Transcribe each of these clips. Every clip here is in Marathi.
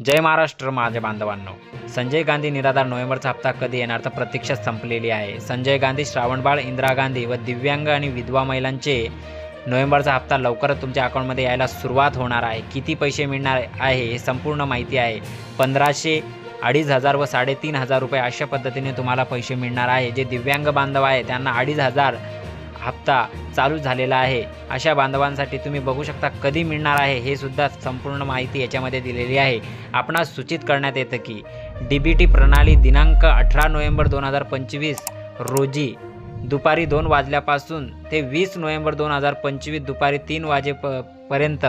जय महाराष्ट्र माझ्या बांधवांनो. संजय गांधी निराधार नोव्हेंबरचा हप्ता कधी येणार तर प्रतीक्षा संपलेली आहे. संजय गांधी श्रावणबाळ इंदिरा गांधी व दिव्यांग आणि विधवा महिलांचे नोव्हेंबरचा हप्ता लवकरच तुमच्या अकाउंटमध्ये यायला सुरुवात होणार आहे. किती पैसे मिळणार आहे हे संपूर्ण माहिती आहे. पंधराशे अडीच हजार व साडेतीन हजार रुपये अशा पद्धतीने तुम्हाला पैसे मिळणार आहे. जे दिव्यांग बांधव आहे त्यांना अडीच हजार हप्ता चालू झालेला आहे. अशा बांधवांसाठी तुम्ही बघू शकता कधी मिळणार आहे हे सुद्धा संपूर्ण माहिती याच्यामध्ये दिलेली आहे. आपणास सूचित करण्यात येतं की डी बी टी प्रणाली दिनांक अठरा नोव्हेंबर दोन हजार पंचवीस रोजी दुपारी दोन वाजल्यापासून ते वीस नोव्हेंबर दोन हजार पंचवीस दुपारी तीन वाजेपर्यंत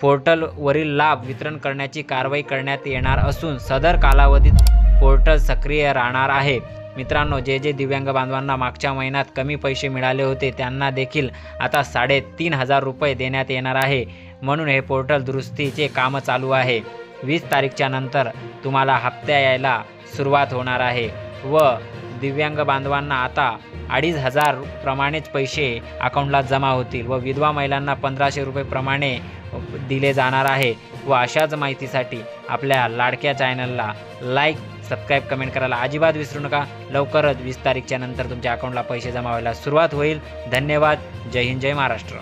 पोर्टलवरील लाभ वितरण करण्याची कारवाई करण्यात येणार असून सदर कालावधीत पोर्टल सक्रिय राहणार आहे. मित्रांनो जे जे दिव्यांग बांधवांना मागच्या महिन्यात कमी पैसे मिळाले होते त्यांना देखील आता साडेतीन हजार रुपये देण्यात येणार आहे. म्हणून हे पोर्टल दुरुस्तीचे काम चालू आहे. वीस तारीखच्या नंतर तुम्हाला हप्त्या यायला सुरुवात होणार आहे व दिव्यांग बांधवांना आता अडीच हजार प्रमाणेच पैसे अकाउंटला जमा होतील व विधवा महिलांना पंधराशे रुपयेप्रमाणे दिले जाणार आहे व अशाच माहितीसाठी आपल्या लाडक्या चॅनलला लाईक सबस्क्राईब कमेंट करायला अजिबात विसरू नका. लवकरच वीस तारीखच्या नंतर तुमच्या अकाउंटला पैसे जमा व्हायला सुरुवात होईल. धन्यवाद. जय हिंद जय महाराष्ट्र.